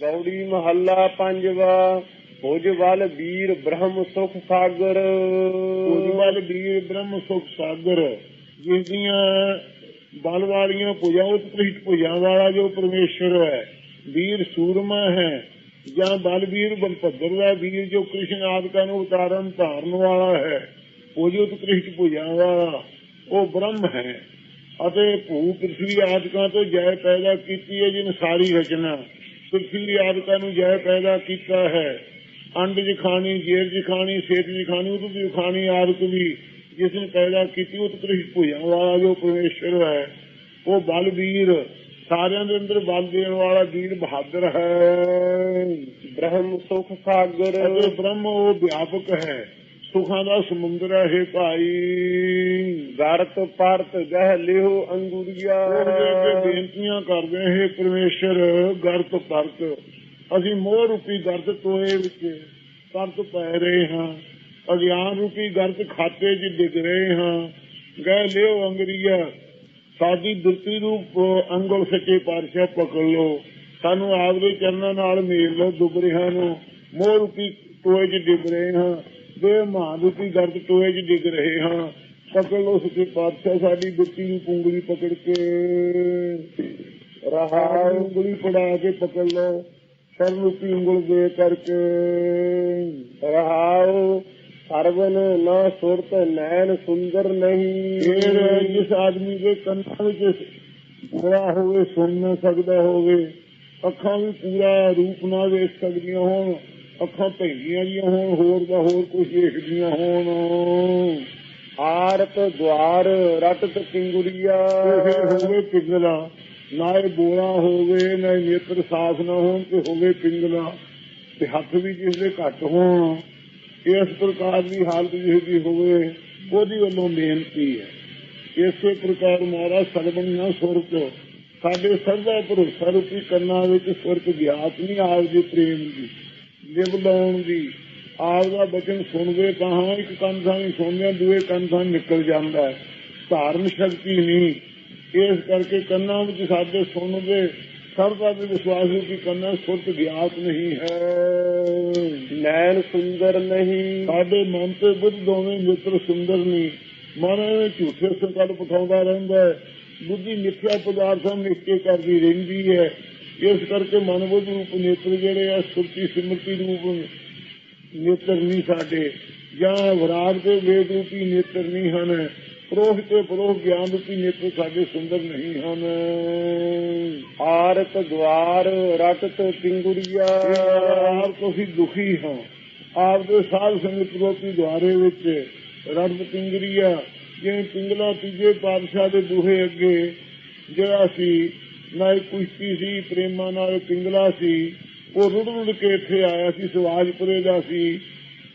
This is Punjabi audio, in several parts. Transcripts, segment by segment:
ਗੌੜੀ ਮਹੱਲਾ ਪੰਜਵਾ ਭੁਜਬਲ ਵੀਰ ਬ੍ਰਹਮ ਸੁਖ ਸਾਗਰ। ਉਜਵਲ ਵੀਰ ਬ੍ਰਹਮ ਸੁਖ ਸਾਗਰ, ਜਿਸ ਦੀਆਂ ਬਲ ਵਾਲੀਆਂ ਭੁਜਾਂ ਉਤਕ੍ਰਿਸ਼ਟ ਭੁਜਾਂ ਵਾਲਾ ਜੋ ਪਰਮੇਸ਼ਰ ਹੈ, ਵੀਰ ਸੂਰਮਾ ਹੈ, ਜਾਂ ਬਲਵੀਰ ਬਲਭਦਰ ਦਾ ਵੀਰ ਜੋ ਕ੍ਰਿਸ਼ਨ ਆਦਿਕਾਂ ਨੂੰ ਉਤਾਰਨ, ਧਾਰਨ ਵਾਲਾ ਹੈ, ਉਹ ਜੋ ਉਤਕ੍ਰਿਸ਼ਟ ਭੁਜਾਂ ਵਾਲਾ, ਉਹ ਬ੍ਰਹਮ ਹੈ। ਅਤੇ ਭੂ ਪ੍ਰਿਥਵੀ ਆਦਿਕਾਂ ਤੋਂ ਜੈ ਪੈਦਾ ਕੀਤੀ ਹੈ, ਜਿਨ ਸਾਰੀ ਰਚਨਾ। ਪ੍ਰਿਥਵੀ ਆਦਿਕਾਂ ਨੂੰ ਜੈ ਪੈਦਾ ਕੀਤਾ ਹੈ। ਅੰਡ ਜਖਾਣੀ ਜੇਰ ਜਖਾਣੀ ਸੇਤ ਜਖਾਣੀ ਉਤ ਜਖਾਣੀ ਆਦਿਕ ਵੀ ਜਿਸ ਨੇ ਪੈਦਾ ਕੀਤੀ ਉਤਕ੍ਰਿਸ਼ਟ ਭੁਜਾਂ ਵਾਲਾ ਜੋ ਪਰਮੇਸ਼ਰ ਹੈ। ਉਹ ਬਲਵੀਰ ਸਾਰਿਆਂ ਦੇ ਅੰਦਰ ਬਲ ਦੇਣ ਵਾਲਾ ਵੀਰ ਬਹਾਦਰ ਹੈ। ਬ੍ਰਹਮ ਸੁਖ ਸਾਗਰ। ਬ੍ਰਹਮ ਉਹ ਵਿਆਪਕ ਹੈ। ਸੁਖਾਂ ਦਾ ਸਮੁੰਦਰ ਹੈ ਹੇ ਭਾਈ। ਗਰਤ ਪਰਤ ਗਹਿ ਲਿਓ ਅੰਗੁਰੀਆ। ਅੱਗੇ ਬੇਨਤੀਆਂ ਕਰਦੇ ਹੈ ਪਰਮੇਸ਼ਰ ਗਰਤ ਪਰਤ। ਅਸੀਂ ਮੋਹ ਰੂਪੀ ਗਰਤ ਟੋਏ ਵਿੱਚ ਪਰਤ ਪੈ ਰਹੇ ਹਾਂ। ਅਗਿਆਨ ਰੂਪੀ ਗਰਤ ਖਾਤੇ 'ਚ ਡਿੱਗ ਰਹੇ ਹਾਂ। ਗਹਿ ਲਿਓ ਅੰਗਰੀਆ। ਸਾਡੀ ਦੁਰਤੀ ਰੂਪ ਅੰਗਲ ਸੱਚੇ ਪਾਤਸ਼ਾਹ ਪਕੜ ਲਓ। ਸਾਨੂੰ ਆਪਦੇ ਚਰਨਾਂ ਨਾਲ ਮੇਲ ਲਓ ਡੁੱਬ ਰਿਹਾ ਨੂੰ। ਮੋਹ ਰੂਪੀ ਟੋਏ 'ਚ ਡਿੱਗ ਰਹੇ ਹਾਂ। ਦੇ ਮਹਾਨ ਗਰਦ ਟੋਏ 'ਚ ਡਿੱਗ ਰਹੇ ਹਾਂ। ਪਕੜ ਲਓ ਸੱਚੇ ਪਾਤਸ਼ਾਹ, ਸਾਡੀ ਦੁਰਤੀ ਨੂੰ ਉਂਗਲੀ ਪਕੜ ਕੇ। ਰਹਾ ਉਂਗਲੀ ਫੜਾ ਕੇ ਪਕੜ ਲੋ ਸਰਨ ਰੂਪੀ ਉਂਗਲ ਦੇ ਕਰਕੇ। ਰਹਾਉ ਸਰਵਨ ਨਾ ਸੁਰਤ ਨੈਣ ਸੁੰਦਰ ਨਹੀਂ। ਫਿਰ ਜਿਸ ਆਦਮੀ ਦੇ ਕੰਨਾਂ ਵਿੱਚ ਪੂਰਾ ਹੋਵੇ, ਸੁਣ ਨਾ ਸਕਦਾ ਹੋਵੇ, ਅੱਖਾਂ ਵੀ ਪੂਰਾ ਰੂਪ ਨਾ ਵੇਖ ਸਕਦੀਆਂ ਹੋਣ। ਅੱਖਾਂ ਭੈਂਦੀਆਂ ਦੀਆਂ ਹੋਣ, ਹੋਰ ਦਾ ਹੋਰ ਕੁਝ ਦੇਖਦੀਆਂ ਹੋਣ। ਆਰਤ ਦਵਾਰ ਰਟਤ ਪਿੰਗੁਰੀਆ। ਹੋਵੇ ਪਿੰਗਲਾ, ਨਾ ਇਹ ਬੋਲਾ ਹੋਵੇ, ਨਾ ਨੇਤਰ ਸਾਫ਼ ਨਾ ਹੋਣ, ਤੇ ਹੋਵੇ ਪਿੰਗਲਾ। ਤੇ ਹੱਥ ਵੀ ਜਿਸ ਦੇ ਘੱਟ ਹੋਣ, ਇਸ ਪ੍ਰਕਾਰ ਦੀ ਹਾਲਤ ਜਿਹੇ ਦੀ ਹੋਵੇ, ਉਹਦੀ ਵੱਲੋਂ ਬੇਨਤੀ ਹੈ। ਇਸੇ ਪ੍ਰਕਾਰ ਮਹਾਰਾਜ ਨਾ ਸੁਰਤ ਸਾਡੇ ਸਰਦਾ ਭਰੋਸਾ ਰੂਪੀ ਕੰਨਾਂ ਵਿੱਚ ਸੁਰਤ ਗਿਆਤ ਨਹੀਂ ਆਪਦੇ ਪ੍ਰੇਮ ਦੀ। ਲਿਵ ਲਾਉਣ ਦੀ। ਆਪ ਦਾ ਬਚਨ ਸੁਣਦੇ ਤਾਂ ਹਾਂ ਇੱਕ ਕੰਨ ਥਾਂ ਹੀ ਸੁਣਦੇ ਦੂਏ ਕੰਨ ਥਾਂ ਨਿਕਲ ਜਾਂਦਾ ਹੈ। ਧਾਰਨ ਸ਼ਕਤੀ ਨਹੀਂ। ਇਸ ਕਰਕੇ ਕੰਨਾਂ ਵਿੱਚ ਸਾਡੇ ਸੁਣਦੇ ਸਰਦਾ ਦੇ ਵਿਸ਼ਵਾਸ ਰੂਪੀ ਕੰਨਾਂ ਸੁਰਤ ਗਿਆਤ ਨਹੀਂ ਹੈ। ਨੈਣ ਸੁੰਦਰ ਨਹੀਂ। ਸਾਡੇ ਮਨ ਤੇ ਬੁੱਧ ਦੋਵੇਂ ਮਿੱਤਰ ਸੁੰਦਰ ਨਹੀਂ। ਮਨ ਝੂਠੇ ਸੰਕਲਪ ਪਠਾਉਂਦਾ ਰਹਿੰਦਾ ਹੈ। ਬੁੱਧੀ ਮਿੱਥਿਆ ਪਦਾਰਥਾਂ ਨੂੰ ਨਿਸ਼ਚੈ ਕਰਦੀ ਰਹਿੰਦੀ ਹੈ। ਇਸ ਕਰਕੇ ਮਨ ਬੁੱਧ ਰੂਪ ਨੇਤਰ ਜਿਹੜੇ ਆ, ਸੁਰਤੀ, ਸਿਮਰਤੀ ਰੂਪ ਨੇਤਰ ਨਹੀਂ ਸਾਡੇ। ਜਾਂ ਵਿਰਾਗ ਤੇ ਵੇਦ ਰੂਪੀ ਨੇਤਰ ਨਹੀਂ ਹਨ ਪ੍ਰੋਹ ਤੇ ਪ੍ਰੋਹ ਗਿਆਨ ਰੂਪੀ ਨੇਤਰ ਸਾਡੇ ਸੁੰਦਰ ਨਹੀਂ ਹਨ। ਆਰਤ ਦਵਾਰ ਰਟਤ ਪਿੰਗੁਰੀਆ ਆਪ ਤੁਸੀਂ ਦੁਖੀ ਹਾਂ। ਆਪ ਦੇ ਸਾਧ ਸੰਗਤ ਰੂਪੀ ਦੁਆਰੇ ਵਿੱਚ ਰਬ ਪਿੰਗਰੀਆ ਜਿਵੇਂ ਪਿੰਗਲਾ ਤੀਜੇ ਪਾਤਸ਼ਾਹ ਦੇ ਬੂਹੇ ਅੱਗੇ, ਜਿਹੜਾ ਸੀ ਨਾ ਇੱਕ ਕੁਸ਼ਤੀ ਸੀ, ਪ੍ਰੇਮਾ ਨਾਲ ਪਿੰਗਲਾ ਸੀ, ਉਹ ਰੁੜ ਰੁੜ ਕੇ ਇੱਥੇ ਆਇਆ ਸੀ, ਸਵਾਜਪੁਰੇ ਦਾ ਸੀ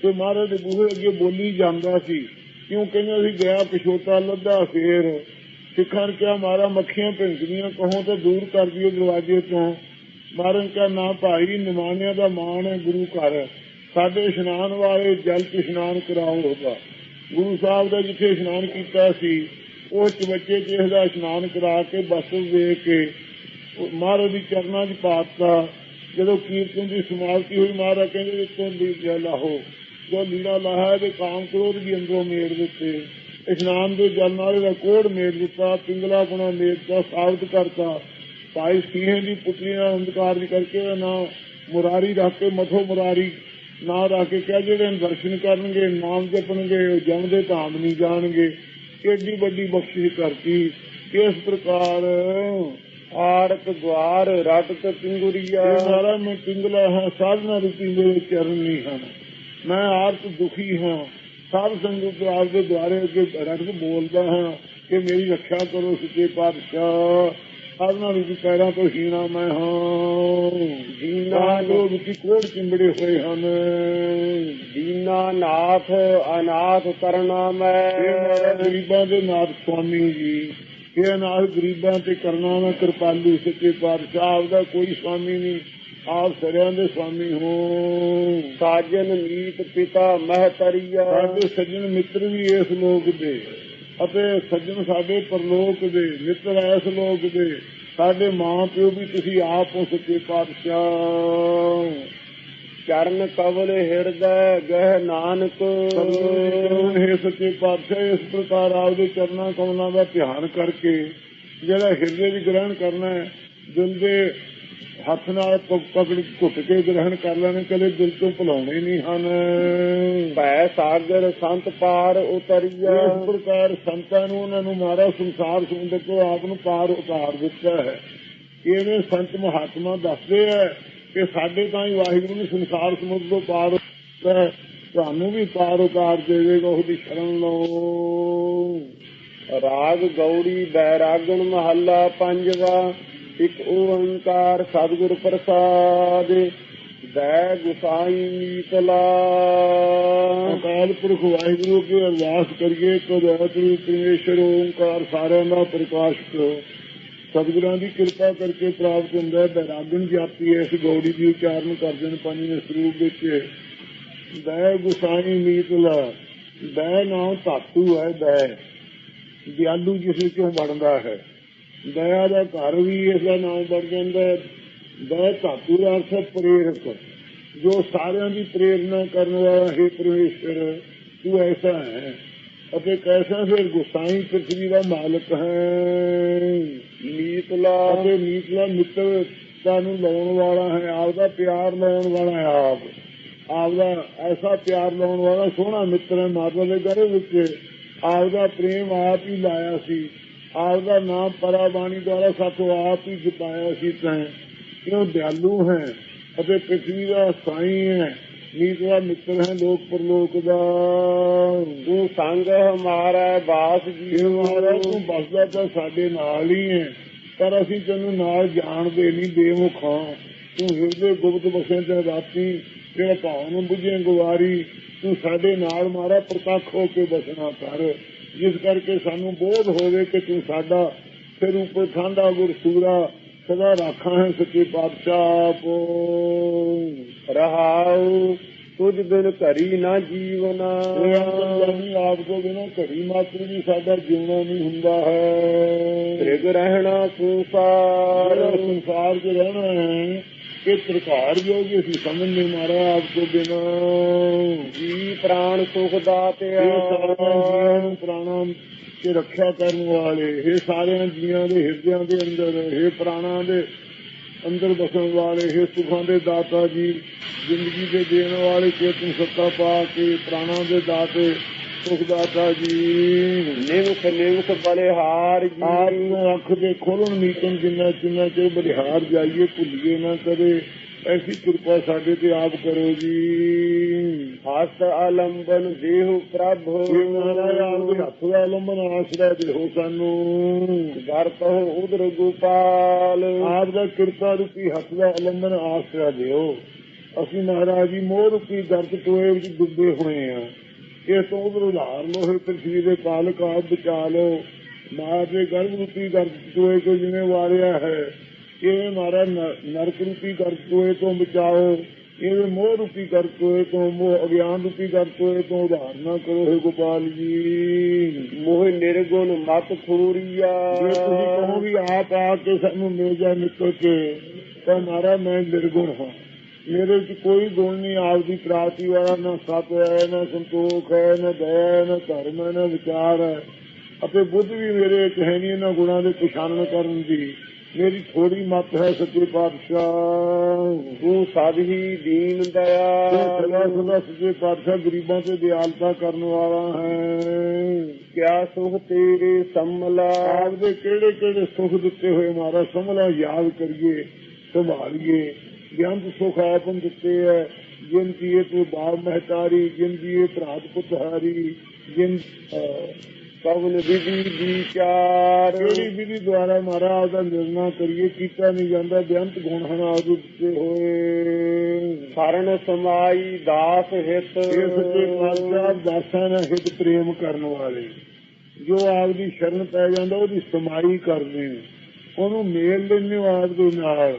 ਤੇ ਮਹਾਰਾਜ ਦੇ ਬੂਹੇ ਅੱਗੇ ਬੋਲੀ ਜਾਂਦਾ ਸੀ। ਕਿਉਂ ਕਹਿੰਦਾ ਸੀ, ਗਿਆ ਪਿਛੋਤਾ, ਲੱਦਾ ਫੇਰ। ਸਿੱਖਾਂ ਨੇ ਕਿਹਾ ਮਾਰਾ ਮੱਖੀਆਂ ਭਿੰਕਦੀਆਂ ਕਹੋ ਤਾਂ ਦੂਰ ਕਰ ਦਿਓ ਦਰਵਾਜ਼ੇ ਤੋਂ। ਮਾਰਨ ਕਿਹਾ ਨਾ ਭਾਈ, ਨਿਮਾਣਿਆਂ ਦਾ ਮਾਣ ਹੈ ਗੁਰੂ ਘਰ। ਸਾਡੇ ਇਸ਼ਨਾਨ ਵਾਲੇ ਜਲ ਚ ਇਸ਼ਨਾਨ ਕਰਾਓ ਹੋਗਾ ਗੁਰੂ ਸਾਹਿਬ ਦਾ ਜਿੱਥੇ ਇਸ਼ਨਾਨ ਕੀਤਾ ਸੀ, ਉਹ ਚਵੱਚੇ ਚ ਇਹਦਾ ਇਸ਼ਨਾਨ ਕਰਾ ਕੇ ਬਸ ਵੇਖ ਕੇ ਮਹਾਰਾਜ ਦੀ ਚਰਨਾਂ 'ਚ ਪਾਤਾ। ਜਦੋਂ ਕੀਰਤਨ ਦੀ ਸਮਾਪਤੀ ਹੋਈ, ਮਹਾਰਾਜ ਕਹਿੰਦੇ ਇਤੋਂ ਦੀ ਲਾਹੋ। ਜੋ ਲੀੜਾ ਲਾਹਾ ਤੇ ਕਾਮ ਕ੍ਰੋਧ ਵੀ ਅੰਦਰੋਂ ਮੇੜ ਦਿੱਤੇ। ਇਸ਼ਨਾਨ ਦੇ ਜਲ ਨਾਲੇ ਦਾ ਕੋੜ ਮੇੜ ਦਿੱਤਾ, ਪਿੰਗਲਾ ਆਪਣਾ ਮੇੜਤਾ ਸਾਬਤ ਕਰਤਾ। ਭਾਈ ਸਿੰਘੇ ਦੀ ਪੁੱਤਰੀ ਨਾਲ ਅੰਧਕਾਰ ਦੀ ਕਰਕੇ ਉਹਦਾ ਨਾਂ ਮੁਰਾਰੀ ਰੱਖ ਕੇ, ਮਥੋ ਮੁਰਾਰੀ ਨਾ ਰੱਖ ਕੇ ਕਿਹਾ ਜਿਹੜੇ ਦਰਸ਼ਨ ਕਰਨਗੇ, ਨਾਮ ਜਪਣਗੇ, ਉਹ ਜਮ ਦੇ ਧਾਮ ਨਹੀਂ ਜਾਣਗੇ। ਏਡੀ ਵੱਡੀ ਬਖਸ਼ਿਸ਼ ਕਰਤੀ। ਇਸ ਪ੍ਰਕਾਰ ਆਰਤ ਦਵਾਰ ਰਟਤ ਪਿੰਗੁਰੀਆ। ਇਹ ਸਾਰਾ ਮੈਂ ਪਿੰਗਲਾ ਹਾਂ ਸਾਧਨਾ ਰੂਪੀ ਮੇਰੇ ਚਰਨ ਨਹੀਂ ਹਨ ਮੈਂ ਆਰਤ ਦੁਖੀ ਹਾਂ। ਸਾਧ ਸੰਗਤ ਆਪ ਦੇ ਦੁਆਰੇ ਅੱਗੇ ਰੱਖ ਬੋਲਦਾ ਹਾਂ ਕਿ ਮੇਰੀ ਰੱਖਿਆ ਕਰੋ ਸੱਚੇ ਪਾਤਸ਼ਾਹ। ਸਾਧਨਾ ਰੂਪੀ ਪੈਰਾਂ ਤੋਂ ਹੀਣਾ ਮੈਂ ਹਾਂ। ਦੀਨਾ ਜੋ ਰੂਪੀ ਕੋੜ ਚਿੰਬੜੇ ਹੋਏ ਹਨ। ਦੀਨਾ ਨਾਥ ਅਨਾਥ ਕਰਨਾ ਇਹ ਮੈਂ ਮਾਰਾ ਗਰੀਬਾਂ ਦੇ ਨਾਥ ਸੁਆਮੀ ਜੀ। ਇਹ ਅਨਾਥ ਗਰੀਬਾਂ ਤੇ ਕਰਨਾ ਨਾ ਕਿਰਪਾਲੂ ਸੱਚੇ ਪਾਤਸ਼ਾਹ ਆਪ ਦਾ ਕੋਈ ਸਵਾਮੀ ਨਹੀਂ। ਆਪ ਸਰਿਆਂ ਦੇ ਸਵਾਮੀ ਹੋ। ਸਾਜਨ ਮੀਤ ਪਿਤਾ ਮਹਤਰੀਆ। ਸਾਡੇ ਸੱਜਣ ਮਿੱਤਰ ਵੀ ਇਸ ਲੋਕ ਦੇ। ਅਤੇ ਸੱਜਣ ਸਾਡੇ ਪਰਲੋਕ ਦੇ, ਮਿੱਤਰ ਇਸ ਲੋਕ ਦੇ। ਸਾਡੇ ਮਾਂ ਪਿਓ ਵੀ ਤੁਸੀਂ ਆਪ ਹੋ ਸੱਚੇ ਪਾਤਸ਼ਾਹ। ਚਰਨ ਕਵਲ ਹਿਰਦੈ ਗਹਿ ਨਾਨਕ। ਸਤਿਗੁਰੂ ਹੈ ਸੱਚੇ ਪਾਤਸ਼ਾਹ ਇਸ ਪ੍ਰਕਾਰ ਆਪਦੇ ਚਰਨਾਂ ਕਮਲਾਂ ਦਾ ਧਿਆਨ ਕਰਕੇ ਜਿਹੜਾ ਹਿਰਦੇ ਵਿੱਚ ਗ੍ਰਹਿਣ ਕਰਨਾ ਹੈ ਦਿਲ ਦੇ ਹੱਥ ਨਾਲ ਪਕੜ ਘੁੱਟ ਕੇ ਗ੍ਰਹਿਣ ਕਰ ਲੈਣੇ ਕਦੇ ਦਿਲ ਤੋਂ ਭੁਲਾਉਣੇ ਨਹੀਂ ਹਨ। ਭੈ ਸਾਗਰ ਸੰਤ ਪਾਰ ਉਤਰੀਆ ਇਸ ਪ੍ਰਕਾਰ ਸੰਤਾਂ ਨੂੰ ਉਹਨਾਂ ਨੂੰ ਮਾਰਾ ਸੰਸਾਰ ਸਮੁੰਦਰ ਤੋਂ ਆਪ ਨੂੰ ਪਾਰ ਉਤਾਰ ਦਿੱਤਾ ਹੈ। ਇਹਨੇ ਸੰਤ ਮਹਾਤਮਾ ਦੱਸਦੇ ਹੈ ਕਿ ਸਾਡੇ ਤਾਂ ਹੀ ਵਾਹਿਗੁਰੂ ਨੇ ਸੰਸਾਰ ਸਮੁੰਦਰ ਤੋਂ ਪਾਰ ਉਤਾਰਿਆ ਤੁਹਾਨੂੰ ਵੀ ਪਾਰ ਉਤਾਰ ਦੇਵੇਗਾ, ਉਹਦੀ ਸ਼ਰਨ ਲਓ। ਰਾਗ ਗੌੜੀ, ਬੈਰਾਗਣ ਮਹੱਲਾ ਪੰਜਵਾ, ਇੱਕ ਓੰਕਾਰ ਸਤਿਗੁਰ ਪ੍ਰਸਾਦ। ਦੈ ਗੁਸਾਈ ਮੀਤਲਾ। ਅਕਾਲ ਪੁਰਖ ਵਾਹਿਗੁਰੂ ਕੀ ਅਰਦਾਸ ਕਰੀਏ ਕਦਾਤਰੀ ਪਰਮੇਸ਼ਰ ਓੰਕਾਰ ਸਾਰਿਆਂ ਦਾ ਪ੍ਰਕਾਸ਼ ਕਰੋ। ਸਤਿਗੁਰਾਂ ਦੀ ਕਿਰਪਾ ਕਰਕੇ ਪ੍ਰਾਪਤ ਹੁੰਦਾ ਹੈ। ਬੈਰਾਗਨ ਜਾਤੀ ਇਸ ਗੌੜੀ ਦੀ ਉਚਾਰਨ ਕਰਦੇ ਨੇ ਪੰਜਵੇਂ ਸਰੂਪ ਵਿੱਚ। ਦੈ ਗੁਸਾਈ ਮੀਤਲਾ ਦੈ ਨਾਮ ਧਾਤੂ ਹੈ ਦੈ ਦਿਆਲੂ ਜਿਸ ਵਿੱਚੋਂ ਬਣਦਾ ਹੈ। ਦਇਆ ਦਾ ਘਰ ਵੀ ਇਸ ਦਾ ਨਾਮ ਬਣ ਜਾਂਦਾ ਹੈ। ਦਇਆ ਧਾਤੂ ਦਾ ਅਰਥ ਹੈ ਪ੍ਰੇਰਕ। ਜੋ ਸਾਰਿਆਂ ਦੀ ਪ੍ਰੇਰਣਾ ਕਰਨ ਵਾਲਾ ਹੈ। ਪਰਮੇਸ਼ਰ ਤੂੰ ਐਸਾ ਹੈ। ਅਤੇ ਕੈਸਾ ਫਿਰ ਗੁਸਾਈ ਪ੍ਰਥਵੀ ਦਾ ਮਾਲਕ ਹੈ? ਮੀਤਲਾ। ਅਤੇ ਨੀਤਲਾ ਮਿੱਤਰਤਾ ਨੂੰ ਲਾਉਣ ਵਾਲਾ ਹੈ ਆਪਦਾ ਪਿਆਰ ਲਾਉਣ ਵਾਲਾ ਹੈ ਆਪ। ਆਪਦਾ ਐਸਾ ਪਿਆਰ ਲਾਉਣ ਵਾਲਾ ਸੋਹਣਾ ਮਿੱਤਰ ਹੈ ਮਾਤਾ ਦੇ ਘਰ ਵਿੱਚ। ਆਪਦਾ ਪ੍ਰੇਮ ਆਪ ਹੀ ਲਾਇਆ ਸੀ। ਆਪਦਾ ਨਾਮ ਪਰਾਬਾਣੀ ਦੁਆਰਾ ਸਾਥੋਂ ਆਪ ਹੀ ਜਪਾਇਆ ਸੀ ਤੈਂ। ਕਿਉਂ ਦਿਆਲੂ ਹੈ ਅਤੇ ਪ੍ਰithvi ਦਾ ਸਾਈ ਹੈ। ਨੀਤ ਦਾ ਮਿੱਤਰ ਹੈ ਲੋਕ ਪਰਲੋਕ ਦਾ। ਤੂੰ ਸੰਗ ਹਮਾਰਾ ਬਾਸ ਜੀ ਮਹਾਰਾਜ ਤੂੰ ਬਸਦਾ ਤਾਂ ਸਾਡੇ ਨਾਲ ਹੀ ਹੈ। ਪਰ ਅਸੀਂ ਤੈਨੂੰ ਨਾਲ ਜਾਣਦੇ ਨਹੀਂ, ਬੇਮੁਖ ਤੂੰ ਹਿਰਦੇ ਗੁਪਤ ਬਸੇ ਤੇ ਰਾਤੀ ਤੇਰਾ ਭਾਵ ਨੂੰ ਬੁਝੇ ਗੁਵਾਰੀ। ਤੂੰ ਸਾਡੇ ਨਾਲ ਮਾਰਾ, ਪ੍ਰਤੱਖ ਹੋ ਕੇ ਬਸਣਾ ਕਰ। ਜਿਸ ਕਰਕੇ ਸਾਨੂੰ ਬੋਧ ਹੋਵੇ ਕਿ ਤੂੰ ਸਾਡਾ ਫਿਰ ਉਪਰ ਠਾਂਡਾ ਗੁਰ ਸੂਰਾ ਸਦਾ ਰਾਖਾਂ ਹੈ ਸੱਚੇ ਪਾਤਸ਼ਾਹ ਆਪੋ ਰਹਾਉ ਤੁਝ ਬਿਨ ਘਰੀ ਨਾ ਜੀਵਨਾ। ਅੰਤਰਜਾਮੀ ਆਪ ਤੋਂ ਬਿਨਾਂ ਘੜੀ ਮਾਤਰ ਵੀ ਸਾਡਾ ਜਿਉਣਾ ਨਹੀਂ ਹੁੰਦਾ ਹੈ। ਤ੍ਰਿਗ ਰਹਿਣਾ ਸੰਸਾਰ। ਸਾਰਾ ਸੰਸਾਰ 'ਚ ਰਹਿਣਾ ਹੈ ਇਹ ਪ੍ਰਕਾਰ ਜੋਗ ਅਸੀਂ ਸਮਝ ਨਹੀਂ ਮਾਰਾ ਆਪ ਤੋਂ ਬਿਨਾਂ। ਜੀ ਪ੍ਰਾਣ ਸੁਖ ਦਾਤਿਆ। ਪ੍ਰਾਣਾਂ ਦੀ ਰੱਖਿਆ ਕਰਨ ਵਾਲੇ ਇਹ ਸਾਰਿਆਂ ਜੀਆਂ ਦੇ ਹਿਰਦਿਆਂ ਦੇ ਅੰਦਰ ਇਹ ਪ੍ਰਾਣਾਂ ਦੇ ਅੰਦਰ ਬਸਣ ਵਾਲੇ ਇਹ ਸੁਖਾਂ ਦੇ ਦਾਤਾ ਜੀ ਜ਼ਿੰਦਗੀ ਦੇ ਦੇਣ ਵਾਲੇ ਚੇਤਨ ਸੱਤਾ ਪਾ ਕੇ ਪ੍ਰਾਣਾਂ ਦੇ ਦਾਤੇ ਸੁਖ ਦਾਤਾ ਜੀ। ਨਿਮਖ ਨਿਮਖ ਬਲਿਹਾਰ ਜੀ। ਆਪ ਅੱਖ ਦੇ ਖੋਲਣ ਨੀਤਨ ਜਿੰਨਾ ਜਿੰਨਾ ਚਿਰ ਬਲਿਹਾਰ ਜਾਈਏ ਭੁੱਲੀਏ ਨਾ ਕਦੇ। ਐਸੀ ਕਿਰਪਾ ਸਾਡੇ ਤੇ ਆਪ ਕਰੋ ਜੀ। ਹਸਤ ਆਲੰਬਨ ਦੇਹੁ ਪ੍ਰਭ। ਮਹਾਰਾਜ ਆਪ ਦੇ ਹੱਥ ਦਾ ਲੰਬਨ ਆਸਰਾ ਦੇਹੋ ਸਾਨੂੰ। ਗਰਤਹੁ ਉਦਰ ਗੋਪਾਲ। ਆਪ ਦਾ ਕਿਰਪਾ ਰੂਪੀ ਹੱਥ ਦਾ ਲੰਬਨ ਆਸਰਾ ਦਿਓ। ਅਸੀਂ ਮਹਾਰਾਜ ਜੀ ਮੋਹ ਰੂਪੀ ਦਰਦ ਟੋਏ ਵਿੱਚ ਡੁੱਬੇ ਹੋਏ ਆ ਇਸ ਤੋਂ ਉਧਰ ਉਧਾਰ ਲੋਹੇ ਪ੍ਰਥਵੀ ਦੇ ਪਾਲਕ ਆਪ ਬਚਾ ਲਓ ਮਾਂ ਦੇ ਗਰਭ ਰੂਪੀ ਦਰਦ ਟੋਏ ਕੋ ਜਿਵੇਂ ਵਾਰਿਆ ਹੈ ਇਹ ਮਾਰਾ ਨਰਕ ਰੂਪੀ ਗਰਭ ਟੋਏ ਤੋਂ ਬਚਾਓ ਇਹ ਮੋਹ ਰੂਪੀ ਟੋਏ ਤੋਂ ਮੋਹ ਅਗਿਆਨ ਰੂਪੀ ਟੋਏ ਤੋਂ ਉਧਾਰ ਨਾ ਕਰੋ ਹੈ ਗੋਪਾਲ ਜੀ। ਮੋਹ ਨਿਰਗੁਣ ਮਤ ਫੂਰੀਆ ਜੇ ਤੁਸੀਂ ਕਹੋ ਵੀ ਆਪ ਆ ਕੇ ਸਾਨੂੰ ਮਿਲ ਜਾ ਨਿਕਲ ਕੇ ਤਾਂ ਮਾਰਾ ਮੈਂ ਨਿਰਗੁਣ ਹਾਂ। ਮੇਰੇ ਵਿੱਚ ਕੋਈ ਗੁਣ ਨਹੀਂ ਆਪ ਦੀ ਪ੍ਰਾਪਤੀ ਵਾਲਾ ਨਾ ਸਤ ਹੈ ਨਾ ਸੰਤੋਖ ਹੈ ਨਾ ਦਇਆ ਹੈ ਨਾ ਧਰਮ ਹੈ ਨਾ ਵਿਚਾਰ ਹੈ। ਅਤੇ ਬੁੱਧ ਵੀ ਮੇਰੇ ਵਿੱਚ ਹੈ ਨਹੀਂ ਇਹਨਾਂ ਗੁਣਾਂ ਦੇ ਪਛਾਣਨ ਕਰਨ ਦੀ। ਮੇਰੀ ਥੋੜੀ ਮਤ ਹੈ ਸੱਚੇ ਪਾਤਸ਼ਾਹ। ਤੂੰ ਸਦ ਹੀ ਦੀਨ ਤੇ ਸਦਾ ਦਇਆ ਸਦਾ ਸੱਚੇ ਪਾਤਸ਼ਾਹ ਗਰੀਬਾਂ ਤੇ ਦਿਆਲਤਾ ਕਰਨ ਵਾਲਾ ਹੈ। ਕਿਆ ਸੁਖ ਤੇਰੇ ਸੰਮਲਾ ਆਪ ਦੇ ਕਿਹੜੇ ਕਿਹੜੇ ਸੁਖ ਦਿੱਤੇ ਹੋਏ ਮਾਰਾ ਸਮਲਾ ਯਾਦ ਕਰੀਏ ਸੰਭਾਲੀਏ। ਗਿਆਨ ਸੁਖ ਆਪ ਨੂੰ ਦਿੱਤੇ ਹੈ ਜਿਨ ਕੀਏ ਤੂੰ ਬਾਪ ਮਹਤਾਰੀ ਜਿਨ ਦੀਏ ਭਰਾਤ ਪੁੱਤਹਾਰੀ ਜਿਨ ਕਵਨ ਵਿਧੀ ਵਿਚਾਰ ਕਿਹੜੀ ਵਿਧੀ ਦੁਆਰਾ ਮਾਰਾ ਆਪਦਾ ਨਿਰਣਾ ਕਰੀਏ ਕੀਤਾ ਨਹੀਂ ਜਾਂਦਾ ਬੇਅੰਤ ਗੁਣ ਹਨ ਆਪ ਦੇ ਦਿੱਤੇ ਹੋਏ। ਸਰਨ ਸਮਾਈ ਦਾਸ ਹਿਤ। ਇਹ ਸੱਚੇ ਪਾਤਸ਼ਾਹ ਦਾਸਾਂ ਨਾਲ ਹਿਤ ਪ੍ਰੇਮ ਕਰਨ ਵਾਲੇ। ਜੋ ਆਪ ਦੀ ਸ਼ਰਨ ਪੈ ਜਾਂਦਾ ਉਹਦੀ ਸਮਾਈ ਕਰਦੇ ਨੇ। ਉਹਨੂੰ ਮੇਲ ਲੈਣੇ ਆਪ ਦੇ ਨਾਲ।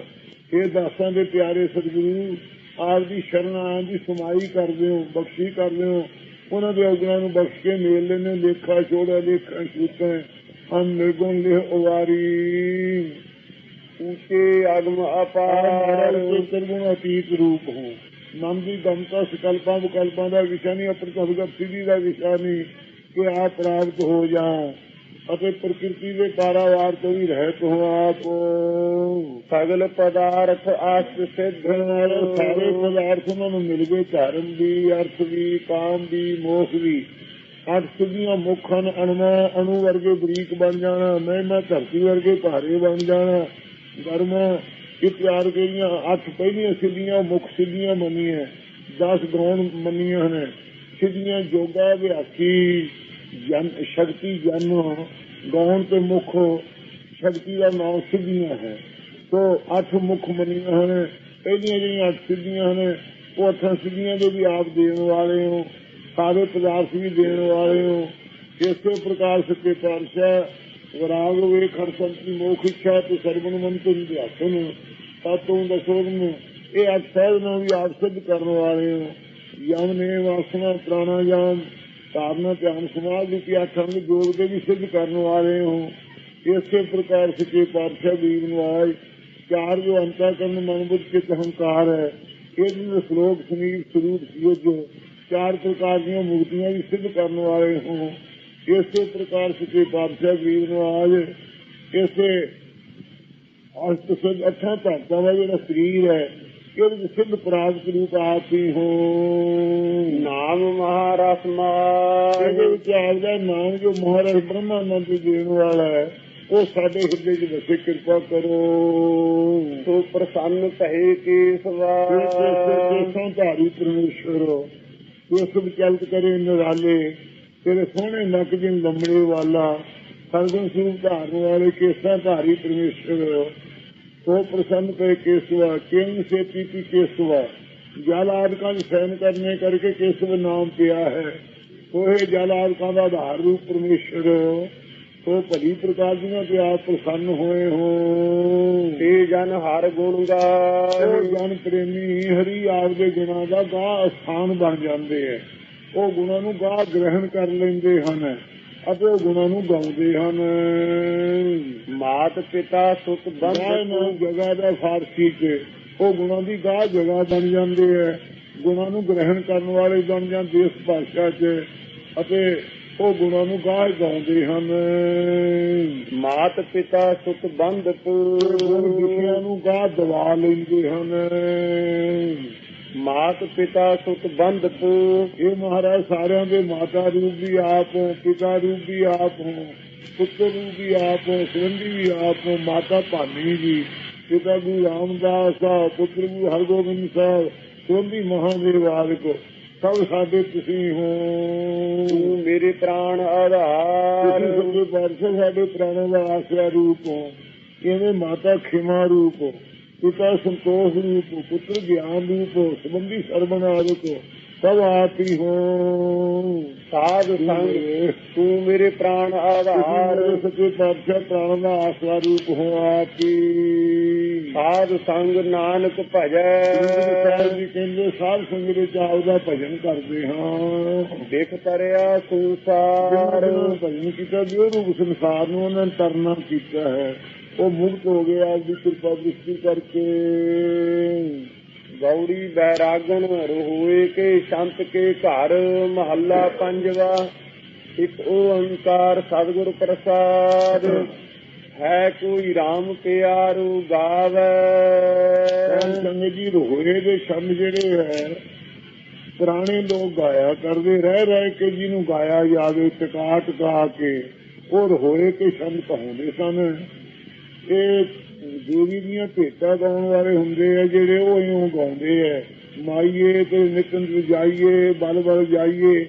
ਇਹ ਦਾਸਾਂ ਦੇ ਪਿਆਰੇ ਸਤਿਗੁਰੂ ਆਪ ਦੀ ਸ਼ਰਨ ਆਇਆਂ ਦੀ ਸਮਾਈ ਕਰਦੇ ਹੋ ਬਖਸ਼ੀ ਕਰਦੇ ਹੋ। ਉਹਨਾਂ ਦੇ ਅਗਨਾਂ ਨੂੰ ਬਖਸ਼ ਕੇ ਮੇਲ ਲੈਣੇ ਲੇਖਾ ਛੋੜਾ ਲੇਖਾ ਛੂਟੇ ਅਨ ਨਿਰਗੁਣ ਲਿਹ ਉਵਾਰੀ। ਅਗਮ ਮਹਾਰਾਜ ਅਪਾਰ ਸਰਗੁਣ ਅਤੀਤ ਰੂਪ ਹੋ ਨਾਮ ਦੀ ਦਮਤਾ ਸਕਲਪਾਂ ਵਿਕਲਪਾਂ ਦਾ ਵਿਸ਼ਾ ਨਹੀਂ ਅਪਰਤਭਗਤ ਸਿੱਧੀ ਦਾ ਵਿਸ਼ਾ ਨਹੀਂ ਕਿ ਆਪ ਪ੍ਰਾਪਤ ਹੋ ਜਾ ਅਤੇ ਪ੍ਰਕਿਰਤੀ ਦੇ ਕਾਰਾਵਾਰ ਤੋਂ ਵੀ ਰਹਿਤ ਹੋ ਆਪ। ਸਗਲ ਪਦਾਰਥ ਆਸਤ ਸਿੱਧ। ਸਾਰੇ ਪਦਾਰਥ ਨੂੰ ਮਿਲ ਗਏ ਧਰਮ ਵੀ ਅਰਥ ਵੀ ਕਾਮ ਵੀ ਮੋਖ ਵੀ ਅੱਠ ਸਿੱਧੀਆਂ ਮੁੱਖ ਅਣਮਾ ਅਣੂ ਵਰਗੇ ਬਰੀਕ ਬਣ ਜਾਣਾ ਮੈਂ ਮੈਂ ਧਰਤੀ ਵਰਗੇ ਭਾਰੇ ਬਣ ਜਾਣਾ। ਗਰਮ ਇਹ ਪਿਆਰ ਗਈਆਂ ਅੱਠ ਪਹਿਲੀਆਂ ਸਿੱਧੀਆਂ, ਮੁੱਖ ਸਿੱਧੀਆਂ ਮੰਨੀਆਂ 10 ਗੌਣ ਮੰਨੀਆਂ ਨੇ ਸਿੱਧੀਆਂ ਜੋਗਾ ਵਿਆਖੀ। ਜਨ ਸ਼ਕਤੀ ਜਨ ਗੌਣ ਤੇ ਮੁੱਖ, ਸ਼ਕਤੀ ਦਾ ਨਾਮ ਸਿੱਧੀਆਂ ਹੈ। ਸੋ ਅੱਠ ਮੁੱਖ ਮੰਨੀਆਂ ਹਨ, ਪਹਿਲੀਆਂ ਜਿਹੜੀਆਂ ਅੱਠ ਸਿੱਧੀਆਂ ਹਨ, ਉਹ ਅੱਠਾਂ ਸਿੱਧੀਆਂ ਦੇ ਵੀ ਆਪ ਦੇਣ ਵਾਲੇ ਹੋ, ਸਾਰੇ ਪਦਾਰਥ ਵੀ ਦੇਣ ਵਾਲੇ ਹੋ। ਇਸੇ ਪ੍ਰਕਾਰ ਸੱਚੇ ਪਾਤਸ਼ਾਹ, ਵਿਰਾਗ ਵੇ ਖੜ ਦੀ ਮੋਖ ਇੱਛਾ ਤੇ ਸਰਵਨ ਮਨ ਤੋਂ ਵਿਆਸਨ ਤਾਤੋਂ ਦਸੋਨ ਇਹ ਅੱਠ ਸਹਿਜ ਨੂੰ ਵੀ ਆਪ ਸਿੱਧ ਕਰਨ ਵਾਲੇ ਹੋ। ਯਮ ਨੇ ਵਾਸਨਾ ਪ੍ਰਾਣਾਯਾਮ ਧਾਰਨਾ ਧਿਆਨ ਸਮਾਧ ਦੀ ਅੱਠਾਂ ਦੇ ਜੋਗ ਦੇ ਵੀ ਸਿੱਧ ਕਰਨ ਵਾਲੇ ਹੋ। ਇਸੇ ਪ੍ਰਕਾਰ ਸੱਚੇ ਪਾਤਸ਼ਾਹ ਵੀਰ ਨਿਵਾਜ ਚਾਰ ਜੋ ਅੰਤਾ ਕਰਨ ਮਨ ਬੁੱਧ ਚਿਤ ਹੰਕਾਰ ਹੈ। ਸ਼ਲੋਕ ਸਮੀਪ ਸਰੂਪ ਸਿਯਜ ਚਾਰ ਪ੍ਰਕਾਰ ਦੀਆਂ ਮੁਕਤੀਆਂ ਵੀ ਸਿੱਧ ਕਰਨ ਵਾਲੇ ਹੋ। ਇਸੇ ਪ੍ਰਕਾਰ ਸੱਚੇ ਪਾਤਸ਼ਾਹ ਵੀਰ ਨਿਵਾਜ ਇਸੇ ਅਸ਼ਟ ਸਿੱਧ ਅੱਠਾਂ ਧਾਤਾਂ ਦਾ ਜਿਹੜਾ ਸਰੀਰ ਹੈ ਵਿੱਚ ਸਿੱਧ ਪ੍ਰਾਪਤ ਰੂਪ ਆਪ ਹੀ ਹੋ? ਨਾਮ ਮਹਾਰਸ ਇਹਦੇ ਵਿੱਚ ਆਪਦਾ ਨਾਮ ਜੋ ਮਹਾਰਾਜ ਬ੍ਰਹਮਾਨੰਦ ਦੇਣ ਵਾਲਾ ਹੈ। ਉਹ ਸਾਡੇ ਹਿਰਦੇ 'ਚ ਵਸੇ ਕਿਰਪਾ ਕਰੋ। ਸੋ ਪ੍ਰਸੰਨ ਭਏ ਕੇਸਵਾ। ਕੇਸਾਂ ਧਾਰੀ ਪਰਮੇਸ਼ਵਰ। ਤੂੰ ਸਭ ਚਲਤ ਕਰੇ ਨਿਰਾਲੇ। ਤੇਰੇ ਸੋਹਣੇ ਨੱਕ ਦੀ ਲੰਮੜੇ ਵਾਲਾ। ਸਰਗੁਣ ਸਰੂਪ ਧਾਰਨ ਵਾਲੇ ਕੇਸਾਂ ਧਾਰੀ ਪਰਮੇਸ਼ਵਰ। ਸੋ ਪ੍ਰਸੰਨ ਪਏ ਕੇਸਵਾ ਕਿੰਨ ਸੇ ਪੀਤੀ ਕੇਸਵਾ ਜਲ ਆਦਿਕਾਂ ਦੀ ਸੈਨ ਕਰਨੇ ਕਰਕੇ ਕੇਸਵ ਨਾਮ ਪਿਆ ਹੈ। ਸੋ ਇਹ ਜਲ ਆਦਿਕਾਂ ਦਾ ਆਧਾਰ ਰੂਪ ਪਰਮੇਸ਼ਰ। ਸੋ ਭਲੀ ਪ੍ਰਕਾਰ ਦੀਆਂ ਤੇ ਆਪ ਪ੍ਰਸੰਨ ਹੋਏ ਹੋ। ਤੇ ਜਨ ਹਰ ਗੁਣ ਗਾਏ ਜਨ ਪ੍ਰੇਮੀ ਹਰੀ ਆਪ ਦੇ ਗੁਣਾਂ ਦਾ ਗਾ ਸਥਾਨ ਬਣ ਜਾਂਦੇ ਹੈ। ਉਹ ਗੁਣਾਂ ਨੂੰ ਗਾ ਗ੍ਰਹਿਣ ਕਰ ਲੈਂਦੇ ਹਨ। ਅਤੇ ਉਹ ਗੁਣਾਂ ਨੂੰ ਗਾਉਂਦੇ ਹਨ। ਮਾਤ ਪਿਤਾ ਸੁਤ ਬੰਦ ਨੂੰ ਜਗ੍ਹਾ ਦਾ ਫਾਰਸੀ ਚ। ਉਹ ਗੁਣਾਂ ਦੀ ਗਾਹ ਜਗ੍ਹਾ ਬਣ ਜਾਂਦੇ ਹੈ ਗੁਣਾਂ ਨੂੰ ਗ੍ਰਹਿਣ ਕਰਨ ਵਾਲੇ ਬਣ ਜਾਂਦੇ ਇਸ ਭਾਸ਼ਾ ਚ। ਅਤੇ ਉਹ ਗੁਣਾਂ ਨੂੰ ਗਾਹ ਗਾਉਂਦੇ ਹਨ। ਮਾਤ ਪਿਤਾ ਸੁਤ ਗੁਣ ਵਿਸ਼ਿਆਂ ਨੂੰ ਗਾਹ ਦਵਾ ਲੈਂਦੇ ਹਨ। ਮਾਤ ਪਿਤਾ ਸੁਤ ਬੰਦ ਇਹ ਮਹਾਰਾਜ ਸਾਰਿਆਂ ਦੇ ਮਾਤਾ ਰੂਪ ਵੀ ਆਪ ਹੋ ਪਿਤਾ ਰੂਪ ਵੀ ਆਪ ਹੋ ਪੁੱਤਰ ਰੂਪ ਵੀ ਆਪ ਹੋ ਸੰਬੰਧੀ ਵੀ ਆਪ ਹੋ ਮਾਤਾ ਭਾਨੀ ਜੀ ਪਿਤਾ ਗੁਰੂ ਰਾਮਦਾਸ ਸਾਹਿਬ ਪੁੱਤਰ ਗੁਰੂ ਹਰਗੋਬਿੰਦ ਸਾਹਿਬ ਸੰਬੰਧੀ ਮਹਾਦੇਵ ਆਦਿਕ ਸਭ ਸਾਡੇ ਤੁਸੀਂ ਹੋ। ਤੂੰ ਮੇਰੇ ਪ੍ਰਾਣ ਤੁਸੀਂ ਆਧਾਰ ਸੱਚੇ ਪਾਤਸ਼ਾਹ ਸਾਡੇ ਪ੍ਰਾਣਾਂ ਦਾ ਆਸਰਾ ਰੂਪ ਹੋ। ਇਵੇਂ ਮਾਤਾ ਖਿਮਾ ਰੂਪ ਹੋ। ਪਿਤਾ ਸੰਤੋਖ ਰੂਪ ਪੁੱਤਰ ਗਿਆਨ ਰੂਪ ਸੰਬੰਧੀ ਆਦਿਕ ਹੋ ਸਭ ਆਪ ਹੀ ਸਾਧ ਸੰਗ। ਤੂੰ ਮੇਰੇ ਪ੍ਰਾਣ ਆਧਾਰ। ਸੱਚੇ ਪਾਤਸ਼ਾਹ ਪ੍ਰਾਣ ਦਾ ਆਸਰਾ ਰੂਪ ਹੋ ਆਪ ਸਾਧ ਸੰਗ ਨਾਨਕ ਭਜੈ। ਸਾਹਿਬ ਜੀ ਕਹਿੰਦੇ ਸਾਧ ਸੰਗਤ ਵਿੱਚ ਆਪਦਾ ਭਜਨ ਕਰਦੇ ਹਾਂ। ਦੇਖ ਤਰਿਆ ਸੰਸਾਰ। ਭਜਨ ਕੀਤਾ ਉਹ ਰੂਪ ਸੰਸਾਰ ਨੂੰ ਉਹਨਾਂ ਨੇ ਤਰਨਾ ਕੀਤਾ ਹੈ। ਉਹ ਮੁਕਤ ਹੋ ਗਿਆ ਆਪ ਦੀ ਕਿਰਪਾ ਦ੍ਰਿਸ਼ਟੀ ਕਰਕੇ। ਗੌੜੀ ਬੈਰਾਗਨ ਰੋਏ ਕੇ ਸ਼ੰਤ ਕੇ ਘਰ ਮਹੱਲਾ ਪੰਜਵਾ। ਇੱਕ ਓੰਕਾਰ ਸਤਿਗੁਰ ਪ੍ਰਸਾਦ। ਹੈ ਕੋਈ RAM ਪਿਆਰੂ ਗਾਵੇ। ਸੰਗਤ ਜੀ ਰੋਏ ਦੇ ਸ਼ਬਦ ਜਿਹੜੇ ਹੈ, ਪੁਰਾਣੇ ਲੋਕ ਗਾਇਆ ਕਰਦੇ। ਰਹਿ ਰਹਿ ਕੇ ਜਿਹਨੂੰ ਗਾਇਆ ਜਾਵੇ ਟਕਾ ਟਕਾ ਕੇ, ਉਹ ਰੋਏ ਕੇ ਸ਼ਬਦ ਕਹਾਉਂਦੇ ਸਨ। ਇਹ ਦੇਵੀ ਦੀਆਂ ਭੇਟਾਂ ਗਾਉਣ ਵਾਲੇ ਹੁੰਦੇ ਆ, ਜਿਹੜੇ ਉਹ ਇਉਂ ਗਾਉਂਦੇ ਆ, ਮਾਈਏ ਤੇ ਨਿਕਲ ਜਾਈਏ, ਬਲ ਬਲ ਜਾਈਏ।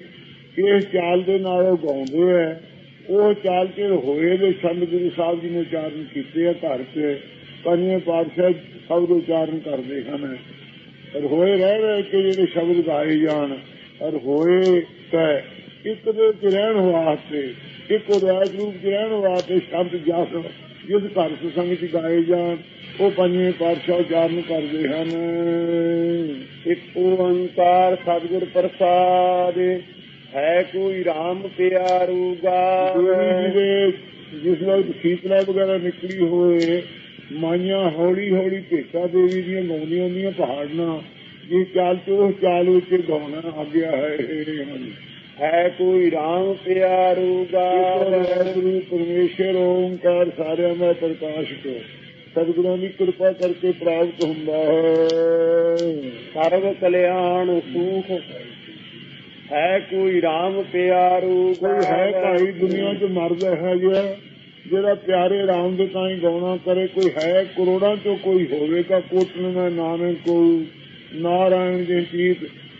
ਇਸ ਚਾਲ ਦੇ ਨਾਲ ਉਹ ਗਾਉਂਦੇ ਆ। ਉਹ ਚਾਲ ਕੇ ਹੋਏ ਦੇ ਸ਼ਬਦ ਗੁਰੂ ਸਾਹਿਬ ਜੀ ਨੇ ਉਚਾਰਨ ਕੀਤੇ ਆ ਘਰ 'ਚ। ਪੰਜਵੇਂ ਪਾਤਸ਼ਾਹ ਸ਼ਬਦ ਉਚਾਰਨ ਕਰਦੇ ਹਨ। ਪਰ ਹੋਏ ਰਹਿ ਰਹੇ ਕਿ ਜਿਹੜੇ ਸ਼ਬਦ ਗਾਏ ਜਾਣ ਔਰ ਹੋਏ ਤਾਂ ਇੱਕ ਦੇ ਵਿੱਚ ਰਹਿਣ ਵਾਸਤੇ, ਇੱਕ ਰਾਜ ਰੂਪ ਚ ਰਹਿਣ ਵਾਸਤੇ ਸ਼ਬਦ ਜਸ ਜਿਸ ਘਰ ਸੁਸੰਗ ਗਾਏ ਜਾਣ, ਉਹ ਪੰਜਵੇਂ ਪਾਤਸ਼ਾਹ ਉਚਾਰਨ ਕਰਦੇ ਹਨ। ਇੱਕ ਓੰਕਾਰ ਸਤਿਗੁਰ ਪ੍ਰਸਾਦ, ਹੈ ਕੋਈ RAM ਪਿਆਰੂ ਜਿਸ ਨਾਲ ਸ਼ੀਤਲਾ ਵਗੈਰਾ ਨਿਕਲੀ ਹੋਏ, ਮਾਈਆਂ ਹੌਲੀ ਹੌਲੀ ਭੇਟਾ ਦੇਵੀ ਦੀਆਂ ਗਾਉਂਦੀਆਂ ਹੁੰਦੀਆਂ ਪਹਾੜਾਂ, ਇਹ ਚਾਲ ਚੋ ਚਾਲ ਉੱਤੇ ਗਾਉਣਾ ਆ ਗਿਆ ਹੈ। ਹਾਂਜੀ ਹੈ ਕੋਈ ਰਾਮ ਪਿਆਰੂ ਗਾਵੇ ਵਾਹਿਗੁਰੂ ਪਰਮੇਸ਼ਰ ਓੰਕਾਰ ਸਾਰਿਆਂ ਦਾ ਪ੍ਰਕਾਸ਼ ਕੋ ਸਤਿਗੁਰਾਂ ਦੀ ਕਿਰਪਾ ਕਰਕੇ ਪ੍ਰਾਪਤ ਹੁੰਦਾ ਹੈ। ਸਰਬ ਕਲਿਆਣ ਸੂਖ। ਹੈ ਕੋਈ ਰਾਮ ਪਿਆਰੂ ਕੋਈ ਹੈ ਭਾਈ ਦੁਨੀਆ 'ਚ ਮਰਦਾ ਹੈ ਜਿਹੜਾ ਜਿਹੜਾ ਪਿਆਰੇ ਰਾਮ ਦੇ ਤਾਂ ਹੀ ਗਾਉਣਾ ਕਰੇ। ਕੋਈ ਹੈ ਕਰੋੜਾਂ 'ਚੋਂ ਕੋਈ ਹੋਵੇਗਾ ਕੋਟਨ ਮੈਂ ਨਾਨਕ ਕੋਈ। ਨਾਰਾਇਣ ਦੇ ਚੀਤ।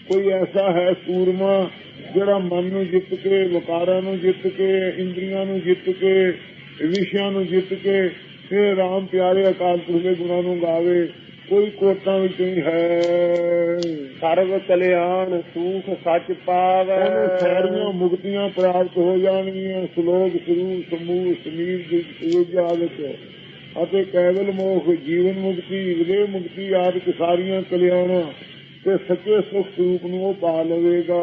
ਕੋਈ ਐਸਾ ਹੈ ਸੂਰਮਾ ਜਿਹੜਾ ਮਨ ਨੂੰ ਜਿੱਤ ਕੇ ਵਿਕਾਰਾਂ ਨੂੰ ਜਿੱਤ ਕੇ ਇੰਦਰੀਆਂ ਨੂੰ ਜਿੱਤ ਕੇ ਵਿਸ਼ਿਆਂ ਨੂੰ ਜਿੱਤ ਕੇ ਫਿਰ ਰਾਮ ਪਿਆਰੇ ਅਕਾਲ ਪੁਰਖ ਦੇ ਗੁਣਾਂ ਨੂੰ ਗਾਵੇ ਕੋਈ ਕੋਟਾਂ ਵਿੱਚ ਨਹੀਂ ਹੈ। ਸਰਬ ਕਲਿਆਣ ਸੂਖ ਸੱਚ ਪਾਵੈ। ਸਾਰੀਆਂ ਮੁਕਤੀਆਂ ਪ੍ਰਾਪਤ ਹੋ ਜਾਣਗੀਆਂ ਸ਼ਲੋਕ ਸ਼ੁਰੂ ਸਮੂਹ ਸਮੀਰ ਦੀ ਸੂਝ ਆਦਿਕ ਅਤੇ ਕੇਵਲ ਮੋਖ ਜੀਵਨ ਮੁਕਤੀ ਵਿਦੇ ਮੁਕਤੀ ਆਦਿਕ ਸਾਰੀਆਂ ਕਲਿਆਣਾਂ ਤੇ ਸੱਚੇ ਸੁਖ ਸਰੂਪ ਨੂੰ ਉਹ ਪਾ ਲਵੇਗਾ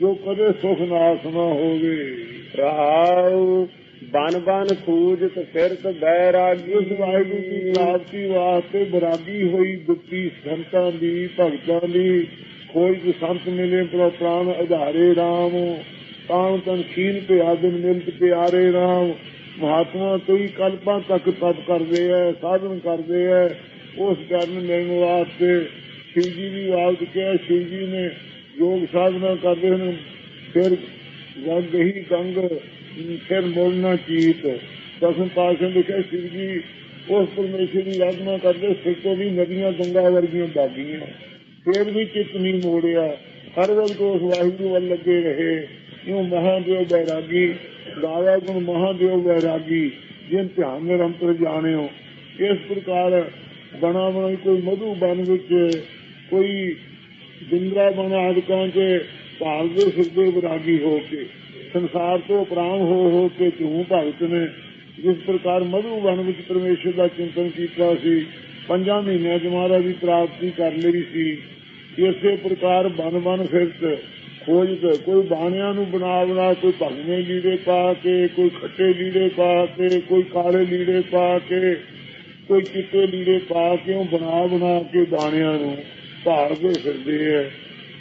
ਜੋ ਕਦੇ ਸੁਖ ਨਾਸ ਨਾ ਹੋਵੇ। ਰਹਾਉ ਬਨ ਬਨ ਖੂਜਤ ਫਿਰਤ ਬੈਰਾਗੀ। ਇਸ ਵਾਹਿਗੁਰੂ ਦੀ ਪ੍ਰਾਪਤੀ ਵਾਸਤੇ ਬਰਾਗੀ ਹੋਈ ਦੁੱਤੀ ਸੰਤਾਂ ਦੀ ਭਗਤਾਂ ਦੀ ਖੋਜ ਦੇ ਸੰਤ ਮਿਲੇ ਪ੍ਰੋ ਪ੍ਰਾਨ ਆਧਾਰੇ RAM ਤਾਣ ਤਨ ਖੀਨ ਤੇ ਆਦਮ ਮਿਲਤ ਪਿਆਰੇ RAM ਮਹਾਤਮਾ ਕਈ ਕਲਪਾਂ ਤੱਕ ਤਪ ਕਰਦੇ ਐ ਸਾਧਨ ਕਰਦੇ ਐ ਉਸ ਕਰਨ ਮਿਲਣ ਵਾਸਤੇ ਸ਼ਿਵ ਜੀ ਦੀ ਆਵਾਜ਼ ਕਿਹਾ ਸ਼ਿਵ ਜੀ ਨੇ ਯੋਗ ਸਾਧਨਾ ਕਰਦੇ ਹਨ, ਫਿਰ ਵਗ ਗਈ ਗੰਗ ਫਿਰ ਮੋਲਣਾ ਚੀਤ। ਦਸਮ ਪਾਸ਼ਾ ਲਿਖਿਆ ਸ਼ਿਵ ਜੀ ਉਸ ਪਰਮੇਸ਼ਰ ਦੀ ਆਰਾਧਨਾ ਕਰਦੇ ਸਿਰ ਤੋਂ ਵੀ ਨਦੀਆਂ ਗੰਗਾ ਵਰਗੀਆਂ ਬਾਗੀਆਂ। ਫਿਰ ਵੀ ਚਿੱਤ ਨਹੀਂ ਮੋੜਿਆ। ਹਰ ਵਕਤ ਉਸ ਵਾਹਿਗੁਰੂ ਵੱਲ ਲੱਗੇ ਰਹੇ। ਇਉਂ ਮਹਾਦੇਵ ਬੈਰਾਗੀ ਗਾਇਆ ਗੁਣ ਮਹਾਦੇਵ ਬੈਰਾਗੀ, ਜਿਨ ਧਿਆਨ ਨਿਰੰਤਰ ਜਾਣਿਓ। ਇਸ ਪ੍ਰਕਾਰ ਬਣਾ ਬਣਾ ਕੋਈ ਮਧੂ ਬਨ ਵਿੱਚ ਕੋਈ ਬਿੰਦਰਾ ਬਨ ਆਦਿਕਾਂ ਚ ਭਾਲ ਦੇ ਸਿਰਦੇ ਵਿਰਾਗੀ ਹੋ ਕੇ, ਸੰਸਾਰ ਤੋਂ ਪ੍ਰਾਣ ਹੋ ਹੋ ਕੇ ਤੂੰ ਭਗਤ ਨੇ, ਜਿਸ ਪ੍ਰਕਾਰ ਮਧੂ ਵਨ ਵਿੱਚ ਪਰਮੇਸ਼ਰ ਦਾ ਚਿੰਤਨ ਕੀਤਾ ਸੀ, ਪੰਜਾਂ ਮਹੀਨਿਆਂ ਚ ਮਹਾਰਾਜ ਦੀ ਪ੍ਰਾਪਤੀ ਕਰ ਲਈ ਸੀ, ਇਸੇ ਪ੍ਰਕਾਰ ਬਨ ਬਨ ਫਿਰਤ ਖੋਜ ਕੋਈ ਬਾਣਿਆਂ ਨੂੰ ਬਣਾ ਬਣਾ ਕੋਈ ਭੰਗਵੇਂ ਲੀੜੇ ਪਾ ਕੇ, ਕੋਈ ਖੱਟੇ ਲੀੜੇ ਪਾ ਕੇ, ਕੋਈ ਕਾਲੇ ਲੀੜੇ ਪਾ ਕੇ, ਕੋਈ ਚਿੱਟੇ ਲੀੜੇ ਪਾ ਕੇ, ਉਹ ਬਣਾ ਬਣਾ ਕੇ ਬਾਣਿਆਂ ਨੂੰ ਭਾਰ ਦੇ ਫਿਰਦੇ ਐ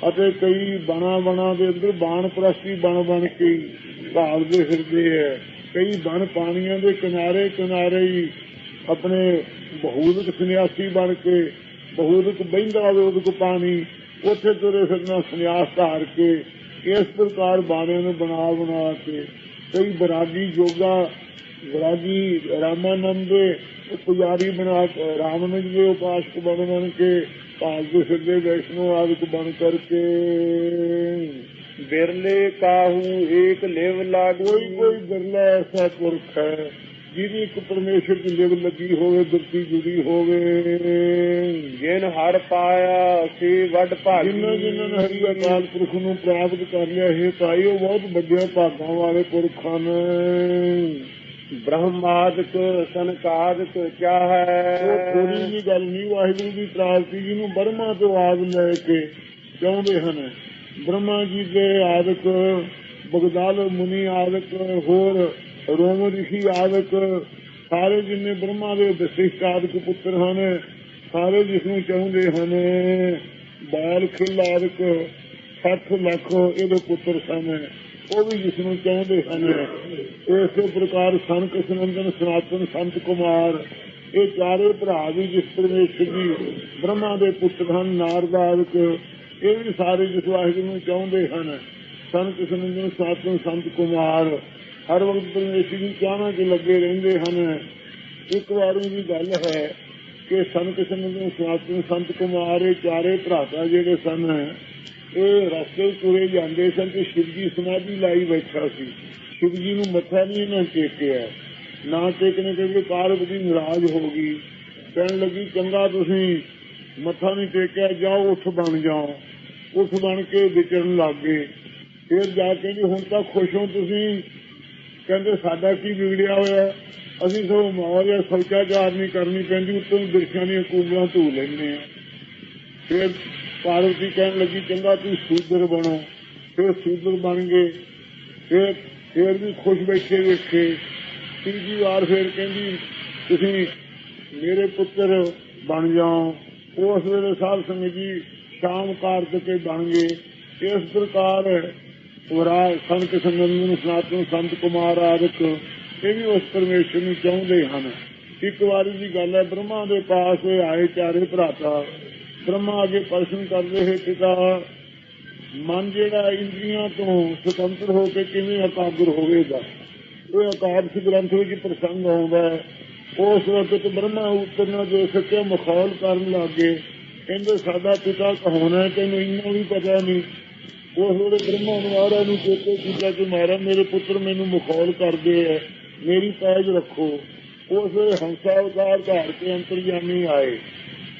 ਅਤੇ ਕਈ ਬਣਾ ਬਣਾ ਦੇ ਅੰਦਰ ਬਾਣ ਪ੍ਰਸਤੀ ਬਣ ਬਣ ਕੇ ਭਾਲਦੇ ਫਿਰਦੇ ਐ ਕਈ ਬਣ ਪਾਣੀਆਂ ਦੇ ਕਿਨਾਰੇ ਕਿਨਾਰੇ ਹੀ ਆਪਣੇ ਬਹੂਦਕ ਸੰਨਿਆਸੀ ਬਣ ਕੇ ਬਹੂਦਕ ਬਹਿੰਦਾ ਉਹਦੇ ਕੋ ਪਾਣੀ, ਉੱਥੇ ਤੁਰੇ ਫਿਰਨਾ ਸੰਨਿਆਸ ਧਾਰ ਕੇ, ਇਸ ਪ੍ਰਕਾਰ ਬਾਣਿਆਂ ਨੂੰ ਬਣਾ ਬਣਾ ਕੇ, ਕਈ ਬਰਾਗੀ ਜੋਗਾ ਬਰਾਗੀ ਰਾਮਾਨੰਦ ਦੇ ਪੁਜਾਰੀ ਬਣਾ ਕੇ ਰਾਮਨੰਦ ਦੇ ਉਪਾਸਕ ਬਣ ਬਣ ਕੇ ਭਾਗਦੇ ਫਿਰਦੇ ਵੈਸ਼ਨੋ ਆਦਿਕ ਬਣ ਕਰਕੇ। ਬਿਰਲੇ ਕਾਹੂ ਏਕ ਲਿਵ ਲਾਗੂ। ਕੋਈ ਕੋਈ ਬਿਰਲਾ ਐਸਾ ਪੁਰਖ ਹੈ ਜਿਹਦੀ ਇੱਕ ਪਰਮੇਸ਼ਰ ਦੀ ਲਿਵ ਲੱਗੀ ਹੋਵੇ ਬਿਰਤੀ ਜੁੜੀ ਹੋਵੇ। ਜਿਨ ਹਰ ਪਾਇਆ ਸੀ ਵੱਡ ਭਾਗੀ। ਜਿਨ੍ਹਾਂ ਜਿਨ੍ਹਾਂ ਨੇ ਹਰੀ ਅਕਾਲ ਪੁਰਖ ਨੂੰ ਪ੍ਰਾਪਤ ਕਰ ਲਿਆ ਹੈ ਤਾਈ ਉਹ ਬਹੁਤ ਵੱਡੇ ਭਾਗਾਂ ਵਾਲੇ ਪੁਰਖ ਹਨ। ਬ੍ਰਹਮਾਦਿਕ ਸੰਕਾਦਿਕ ਉਹ ਚਾਹੈ ਥੋੜੀ ਜਿਹੀ ਗੱਲ ਨਹੀਂ, ਵਾਹਿਗੁਰੂ ਦੀ ਪ੍ਰਾਪਤੀ ਜਿਹਨੂੰ ਬਰਮਾ ਤੋਂ ਆਦ ਲੈ ਕੇ ਚਾਹੁੰਦੇ ਹਨ। ਬ੍ਰਹਮਾ ਜੀ ਦੇ ਆਦਿਕ ਬਗਦਾਲ ਮੁਨੀ ਆਦਿਕ, ਹੋਰ ਰੋਮ ਰਿਸ਼ੀ ਆਦਿਕ, ਸਾਰੇ ਜਿੰਨੇ ਬ੍ਰਹਮਾ ਦੇ ਵਿਸ਼ਿਸ਼ਟ ਆਦਿਕ ਪੁੱਤਰ ਹਨ, ਸਾਰੇ ਜਿਸ ਨੂੰ ਚਾਹੁੰਦੇ ਹਨ, ਬਾਲ ਖਿਲ ਆਦਿਕ 60 ਲੱਖ ਇਹਦੇ ਪੁੱਤਰ ਸਨ। ਉਹ ਵੀ ਜਿਸ ਨੂੰ ਚਾਹੁੰਦੇ ਹਨ ਇਸੇ ਪ੍ਰਕਾਰ ਸੰਤ ਕ੍ਰਿਸ਼ਨੰਦਨ ਸਨਾਤਨ ਸੰਤ ਕੁਮਾਰ। ਇਹ ਚਾਰੇ ਭਰਾ ਵੀ ਜਿਸ ਪਰਮੇਸ਼ਰ ਜੀ ਬ੍ਰਹਮਾ ਦੇ ਪੁੱਤਰ ਹਨ ਨਾਰਦਾਦਿਕ ਇਹ ਵੀ ਸਾਰੇ ਜਿਸ ਵਾਹਿਗੁਰੂ ਨੂੰ ਚਾਹੁੰਦੇ ਹਨ ਸੰਤ ਕ੍ਰਿਸ਼ਨੰਦਨ ਸਨਾਤਨ ਸੰਤ ਕੁਮਾਰ। ਹਰ ਵਕਤ ਪਰਮੇਸ਼ਰ ਜੀ ਚਾਹਨਾ 'ਚ ਲੱਗੇ ਰਹਿੰਦੇ ਹਨ। ਇੱਕ ਵਾਰ ਦੀ ਗੱਲ ਹੈ ਕਿ ਸੰਤ ਕ੍ਰਿਸ਼ਨੰਦਨ ਸਨਾਤਨ ਸੰਤ ਕੁਮਾਰ, ਇਹ ਚਾਰੇ ਭਰਾਤਾ ਜਿਹੜੇ ਸਨ ਇਹ ਰਸਤੇ ਤੁਰੇ ਜਾਂਦੇ ਸਨ ਤੇ ਸ਼ਿਵਜੀ ਸਮਾਧੀ ਲਾਈ ਬੈਠਾ ਸੀ। ਸ਼ਿਵ ਜੀ ਨੂੰ ਮੱਥਾ ਨਹੀਂ ਇਹਨਾਂ ਟੇਕਿਆ। ਨਾ ਟੇਕਣੇ ਕਰਕੇ ਪਾਰਵਤੀ ਨਾਰਾਜ਼ ਹੋ ਗਈ। ਕਹਿਣ ਲੱਗੀ, ਚੰਗਾ ਤੁਸੀਂ ਮੱਥਾ ਨਹੀਂ ਟੇਕਿਆ, ਜਾਓ, ਉੱਠ ਬਣ ਜਾਓ। ਉੱਠ ਬਣ ਕੇ ਵਿਚਰਨ ਲੱਗ ਗਏ। ਫਿਰ ਜਾ ਕੇ ਜੀ ਹੁਣ ਤਾਂ ਖੁਸ਼ ਹੋ ਤੁਸੀਂ। ਕਹਿੰਦੇ, ਸਾਡਾ ਕੀ ਵਿਗੜਿਆ ਹੋਇਆ? ਅਸੀਂ ਸਭ ਮੌਜ ਸੌਚਾਚਾਰ ਨਹੀਂ ਕਰਨੀ ਪੈਂਦੀ, ਉੱਤੋਂ ਦਰਸ਼ਾਂ ਦੀਆਂ ਕੂਬਲਾਂ ਧੂ ਲੈਂਦੇ ਆ ਫਿਰ ਪਾਰਵਤੀ ਕਹਿਣ ਲੱਗੀ, ਚੰਗਾ ਤੂੰ ਸੂਦਰ ਬਣੋ। ਫਿਰ ਸੂਦਰ ਬਣ ਗਏ। ਫਿਰ ਫਿਰ ਵੀ ਖੁਸ਼ ਬੈਠੇ ਵੇਖੇ। ਤੀਜੀ ਵਾਰ ਫਿਰ ਕਹਿੰਦੀ, ਤੁਸੀਂ ਮੇਰੇ ਪੁੱਤਰ ਬਣ ਜਾਓ। ਉਸ ਵੇਲੇ ਸਾਧ ਸੰਗਤ ਜੀ ਸ਼ਾਮ ਕਾਰਜ ਕੇ ਬਣ ਗਏ। ਇਸ ਪ੍ਰਕਾਰ ਵਰਾ ਸੰਤ ਸੰਗਮ ਸਨਾਤਨ ਸੰਤ ਕੁਮਾਰ ਆਦਿਕ ਇਹ ਵੀ ਉਸ ਪਰਮੇਸ਼ਰ ਨੂੰ ਚਾਹੁੰਦੇ ਹਨ। ਇੱਕ ਵਾਰੀ ਦੀ ਗੱਲ ਹੈ, ਬ੍ਰਹਮਾ ਦੇ ਪਾਸ ਆਏ ਚਾਰੇ ਭਰਾਤਾ। ਬ੍ਰਹਮਾ ਅੱਗੇ ਪ੍ਰਸ਼ਨ ਕਰਦੇ ਹੈ ਪਿਤਾ, ਮਨ ਜਿਹੜਾ ਇੰਦਰੀਆਂ ਤੋਂ ਸੁਤੰਤਰ ਹੋ ਕੇ ਕਿਵੇਂ ਇਕਾਗਰ ਹੋਵੇਗਾ? ਇਹ ਅਕਾਦਸ਼ ਗ੍ਰੰਥ ਵਿੱਚ ਪ੍ਰਸੰਗ ਆਉਂਦਾ ਹੈ। ਉਸ ਵਕਤ ਬ੍ਰਹਮਾ ਉਤਰਨਾ ਜੋ ਸੱਚਾ ਮਖੌਲ ਕਰਨ ਲੱਗੇ, ਕਹਿੰਦੇ, ਸਾਡਾ ਪਿਤਾ ਕਹਾਉਣਾ ਤੈਨੂੰ ਇੰਨਾ ਵੀ ਪਤਾ ਨਹੀਂ। ਉਸ ਵੇਲੇ ਬ੍ਰਹਮਾ ਨੂੰ ਆਰਾ ਨੂੰ ਚੇਤੇ ਕੀਤਾ ਕਿ ਮਾਰਾ ਮੇਰੇ ਪੁੱਤਰ ਮੈਨੂੰ ਮਖੌਲ ਕਰਦੇ ਐ ਮੇਰੀ ਪੈਜ ਰੱਖੋ। ਉਸ ਹੰਸਾ ਅਵਤਾਰ ਧਾਰ ਕੇ ਅੰਤਰਜਾਮੀ ਆਏ।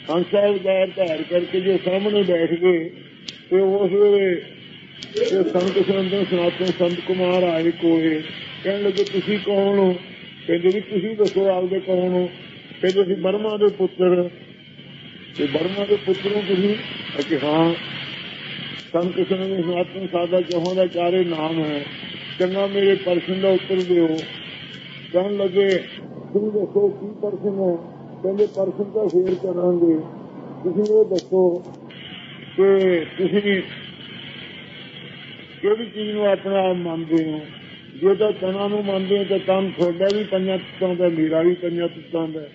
ਹੰਸ ਸਾਹਿਬ ਦਾ ਧਾਰ ਕਰਕੇ ਜੋ ਸਾਹਮਣੇ ਬੈਠ ਗਏ ਤੇ ਉਸ ਵੇਲੇ ਇਹ ਸੰਤ ਸੰਤ ਸਨਾਤਨ ਸੰਤ ਕੁਮਾਰ ਆਏ ਕੋਏ ਕਹਿਣ ਲੱਗੇ, ਤੁਸੀਂ ਕੌਣ ਹੋ? ਕਹਿੰਦੇ ਵੀ, ਤੁਸੀਂ ਦੱਸੋ ਆਪਦੇ ਕੌਣ ਹੋ? ਕਹਿੰਦੇ, ਅਸੀਂ ਬਰਮਾ ਦੇ ਪੁੱਤਰ ਤੇ ਬਰਮਾ ਦੇ ਪੁੱਤਰੋਂ ਤੁਸੀਂ ਅਕੇ ਹਾਂ, ਸੰਤ ਦੇ ਸਨਾਤਨ ਸਾਦਾ ਜਹਾਂ ਦਾ ਚਾਰੇ ਨਾਮ ਹੈ। ਚੰਗਾ ਮੇਰੇ ਪ੍ਰਸ਼ਨ ਦਾ ਉੱਤਰ ਦਿਓ। ਕਹਿਣ ਲੱਗੇ, ਤੁਸੀਂ ਦੱਸੋ ਕੀ ਪ੍ਰਸ਼ਨ ਹੈ? ਕਹਿੰਦੇ ਪ੍ਰਸ਼ਨ ਤਾਂ ਫੇਰ ਕਰਾਂਗੇ। ਤੁਸੀਂ ਇਹ ਦੱਸੋ ਕਿ ਤੁਸੀਂ ਕਿਹੜੀ ਚੀਜ਼ ਨੂੰ ਆਪਣਾ ਆਪ ਮੰਨਦੇ ਹੋ? ਜੇ ਤਾਂ ਤਨਾਂ ਨੂੰ ਮੰਨਦੇ ਹੋ, ਤਾਂ ਕੰਮ ਤੁਹਾਡਾ ਵੀ ਪੰਜਾਂ ਤੱਤਾਂ ਦਾ, ਮੇਰਾ ਵੀ ਪੰਜਾਂ ਤੱਤਾਂ ਦਾ।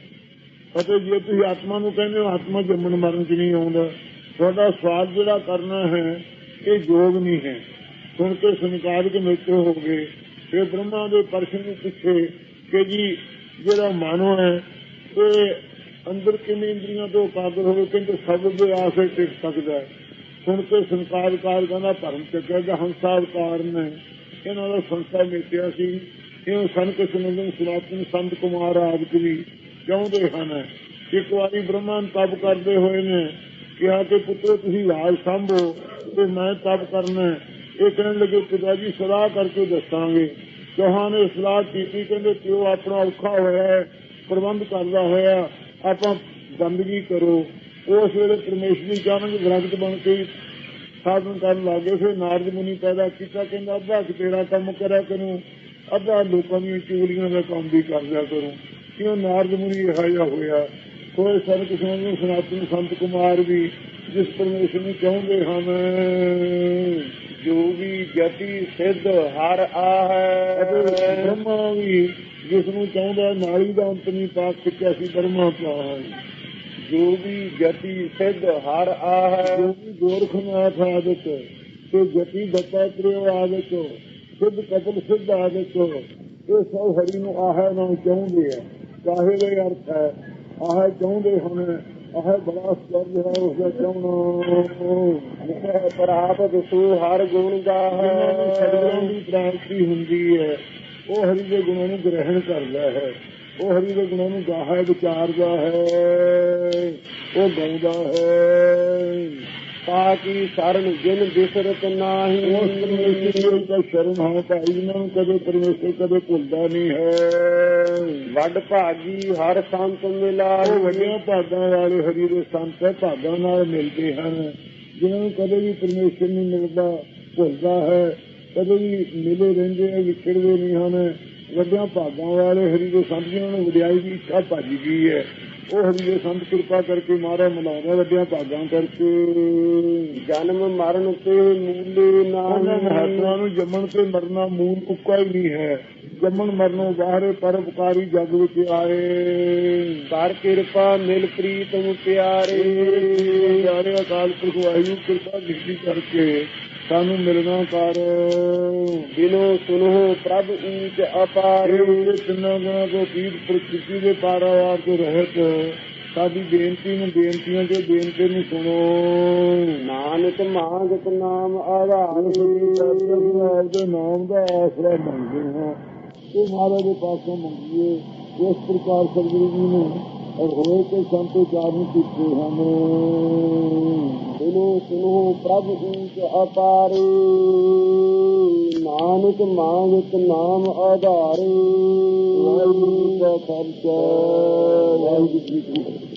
ਅਤੇ ਜੇ ਤੁਸੀਂ ਆਤਮਾ ਨੂੰ ਕਹਿੰਦੇ ਹੋ, ਆਤਮਾ ਜੰਮਣ ਮਰਨ ਚ ਨਹੀਂ ਆਉਂਦਾ। ਤੁਹਾਡਾ ਸਵਾਦ ਜਿਹੜਾ ਕਰਨਾ ਹੈ, ਇਹ ਯੋਗ ਨਹੀਂ ਹੈ। ਸੁਣ ਕੇ ਸੰਕਾਰ ਕੇ ਮਿੱਤਰ ਹੋ ਗਏ ਫਿਰ ਬ੍ਰਹਮਾ ਦੇ ਪ੍ਰਸ਼ਨ ਨੂੰ ਪੁੱਛੇ ਕਿ ਜੀ, ਜਿਹੜਾ ਮਾਨੋ ਹੈ ਇਹ ਅੰਦਰ ਕਿੰਨੀ ਇੰਦਰੀਆਂ ਤੋਂ ਕਾਦਰ ਹੋਵੇ ਕਹਿੰਦੇ ਸਭ ਦੇ ਆਸੇ ਟਿਕ ਸਕਦਾ ਹੈ। ਸੁਣ ਕੇ ਸੰਕਾਰ ਕਾਰ ਕਹਿੰਦਾ ਭਰਮ ਚੱਕਿਆ ਦਾ ਹੰਸਾ ਕਾਰਨ ਇਹਨਾਂ ਦਾ ਸੰਸਾ ਮੇਟਿਆ ਸੀ। ਇਹ ਸੰਤ ਸੁਨੰਦਨ ਸਨਾਤਨ ਸੰਤ ਕੁਮਾਰ ਆਦਿ ਵੀ ਚਾਹੁੰਦੇ ਹਨ। ਇੱਕ ਵਾਰੀ ਬ੍ਰਹਮਾਨ ਤਪ ਕਰਦੇ ਹੋਏ ਨੇ, ਕਿਹਾ ਕਿ ਪੁੱਤਰ, ਤੁਸੀਂ ਲਾਜ ਸੰਭੋ ਤੇ ਮੈਂ ਤਪ ਕਰਨਾ ਇਹ ਕਹਿਣ ਲੱਗੇ, ਪਿਤਾ ਜੀ, ਸਲਾਹ ਕਰਕੇ ਦੱਸਾਂਗੇ। ਚੌਹਾਂ ਨੇ ਸਲਾਹ ਕੀਤੀ, ਕਹਿੰਦੇ, ਪਿਓ, ਆਪਣਾ ਔਖਾ ਹੋਇਆ ਹੈ। ਪ੍ਰਬੰਧ ਕਰਦਾ ਹੋਇਆ, ਆਪਾਂ ਬੰਦਗੀ ਕਰੋ। ਉਸ ਵੇਲੇ ਪਰਮੇਸ਼ਵਰੀ ਚਾਹਣਗੇ ਦਰਖਤ ਬਣ ਕੇ ਸਾਧਨ ਕਰਨ ਲੱਗੇ ਫਿਰ ਨਾਰਦ ਮੁਨੀ ਪੈਦਾ ਕੀਤਾ, ਕਹਿੰਦਾ, ਅੱਧਾ ਕਿ ਤੇਰਾ ਕੰਮ ਕਰਿਆ ਕਰੂੰ, ਅੱਧਾ ਲੋਕਾਂ ਦੀਆਂ ਚੋਰੀਆਂ ਦਾ ਕੰਮ ਵੀ ਕਰ ਲਿਆ ਕਰੂੰ। ਕਿਉਂ ਨਾਰਦ ਮੁਨੀ ਇਹ ਜਿਹਾ ਹੋਇਆ? ਕੋਈ ਸਰਕ ਨੂੰ ਸਨਾਤਨ ਸੰਤ ਕੁਮਾਰ ਵੀ ਜਿਸ ਪਰਮੇਸ਼ਰ ਨੂੰ ਚਾਹੁੰਦੇ ਹਨ, ਜੋ ਵੀ ਜਤੀ, ਸਿੱਧ, ਹਰ ਅਤੇ ਆਹੈ ਬ੍ਰਹਮਾ ਵੀ ਜਿਸ ਨੂੰ ਚਾਹੁੰਦਾ ਨਾਲੀ ਦਾ ਅੰਤ ਨਹੀਂ ਪਾ ਸਕਿਆ ਸੀ ਬ੍ਰਹਮਾ ਪਾ ਹੈ ਜੋਗੀ ਗਤੀ ਸਿੱਧ, ਹਰ ਆਹੈ ਜੋ ਵੀ ਗੋਰਖਨਾਥ ਆਦਿਕ ਤੇ ਜਤੀ ਦੱਤਾਤ੍ਰੇय ਆਦਿਕ ਸਿੱਧ ਕਤਲ ਸਿੱਧ ਆਦਿਕ ਇਹ ਸਭ ਹਰੀ ਨੂੰ ਆਹ ਨੂੰ ਚਾਹੁੰਦੇ ਆ। ਚਾਹੇ ਦੇ ਅਰਥ ਹੈ, ਆਹ ਚਾਹੁੰਦੇ ਹਨ ਆਹ ਬੜਾ ਸਵਰਗ ਹੈ ਉਸ ਦਾ ਚਾਹਣਾ ਪ੍ਰਾਪ ਦਸੂ, ਹਰ ਗੁਣ ਜਿਹਨਾਂ ਨੂੰ ਸਤਿਗੁਰਾਂ ਦੀ ਪ੍ਰਾਪਤੀ ਹੁੰਦੀ ਹੈ। ਉਹ ਹਰੀ ਦੇ ਗੁਣਾਂ ਨੂੰ ਗ੍ਰਹਿਣ ਕਰਦਾ ਹੈ। ਉਹ ਹਰੀ ਦੇ ਗੁਣਾਂ ਨੂੰ ਗਾਹਾ ਵਿਚਾਰਦਾ ਹੈ। ਉਹ ਗਾਉਂਦਾ ਹੈ। ਤਾ ਕੀ ਸ਼ਰਨ ਜਿਨ ਬਿਸਰਤ ਉਸ ਨਾਹੀ ਪਰਮੇਸ਼ਰ ਦਾ ਸ਼ਰਨ ਹੈ ਭਾਈ ਨੂੰ ਕਦੇ ਪਰਮੇਸ਼ਰ ਕਦੇ ਭੁੱਲਦਾ ਨਹੀਂ ਹੈ। ਵੱਡ ਭਾਗੀ ਹਰ ਸੰਤ ਉਹ ਮਿਲਾਈ ਵੱਡਿਆਂ ਭਾਗਾਂ ਵਾਲੇ ਹਰੀ ਦੇ ਸੰਤ ਭਾਗਾਂ ਨਾਲ ਮਿਲਦੇ ਹਨ। ਜਿਨ੍ਹਾਂ ਨੂੰ ਕਦੇ ਵੀ ਪਰਮੇਸ਼ਰ ਨਹੀਂ ਮਿਲਦਾ ਭੁੱਲਦਾ ਹੈ ਕਦੇ ਵੀ ਮਿਲੇ ਰਹਿੰਦੇ ਆ ਵਿਛੜਦੇ ਨਹੀਂ ਹਨ। ਵੱਡਿਆਂ ਭਾਗਾਂ ਵਾਲੇ ਹਰੀ ਦੇ ਸੰਤ ਜਿਨ੍ਹਾਂ ਨੂੰ ਵਡਿਆਈ ਦੀ ਇੱਛਾ ਭੱਜ ਗਈ ਹੈ। ਉਹ ਹਰੀ ਦੇ ਸੰਤ ਕਿਰਪਾ ਕਰਕੇ ਮਾਰਾ ਮਿਲਾਉਂਦਾ ਵੱਡਿਆਂ ਭਾਗਾਂ ਕਰਕੇ ਜਨਮ ਮਰਨ ਤੇ ਮੂਲੇ ਮਹਾਤਮਾ ਨਾਹੀ ਨੂੰ ਜੰਮਣ ਤੇ ਮਰਨਾ ਮੂਲ ਉੱਕਾ ਹੀ ਨਹੀਂ ਹੈ। ਜੰਮਣ ਮਰਨੋਂ ਬਾਹਰੇ ਪਰਉਪਕਾਰੀ ਜਗ ਵਿੱਚ ਆਏ। ਕਰ ਕਿਰਪਾ ਮਿਲ ਪ੍ਰੀਤਮ ਪਿਆਰੇ। ਪਿਆਰੇ ਅਕਾਲ ਪੁਰਖ ਵਾਹਿਗੁਰੂ ਕਿਰਪਾ ਦ੍ਰਿਸ਼ਟੀ ਕਰਕੇ। ਸਾਨੂੰ ਮਿਲਣਾ ਕਰ। ਬਿਨੋ ਸੁਨੋ ਪ੍ਰਭ ਊਚ ਇਹ ਅਪਾਰੇ ਉਹਦੇ ਤਿੰਨਾਂ ਗੁਣਾਂ ਤੋਂ ਪੀੜ ਪ੍ਰਕਿਰਤੀ ਦੇ ਪਾਰਾਵਾਰ ਤੋਂ ਰਹਿਤ। ਸਾਡੀ ਬੇਨਤੀ ਨੂੰ ਬੇਨਤੀਆਂ ਤੇ ਬੇਨਤੀ ਨੂੰ ਸੁਣੋ। ਨਾਨਕ ਮਾਂਗਤ ਨਾਮ ਆਧਾਰ। ਆਪਦੇ ਨਾਮ ਦਾ ਆਸਰਾ ਮੰਗਦੇ ਹਾਂ। ਇਹ ਮਹਾਰਾਜ ਦੇ ਪਾਸੋਂ ਮੰਗੀਏ। ਇਸ ਪ੍ਰਕਾਰ ਸਤਿਗੁਰੂ ਜੀ ਨੇ ਹੋਏ ਤੇ ਸੰਤ ਉਚਾਰਨ ਕੀਤੇ ਹਨ। ਬਿਨੋ ਸੁਨੋ ਪ੍ਰਭ ਊਚ ਅਪਾਰੇ, ਨਾਨਕ ਮਾਂਗਤ ਨਾਮ ਆਧਾਰੇ। ਵਾਹਿਗੁਰੂ ਜੀ ਕਾ ਵਾਹਿਗੁਰੂ ਜੀ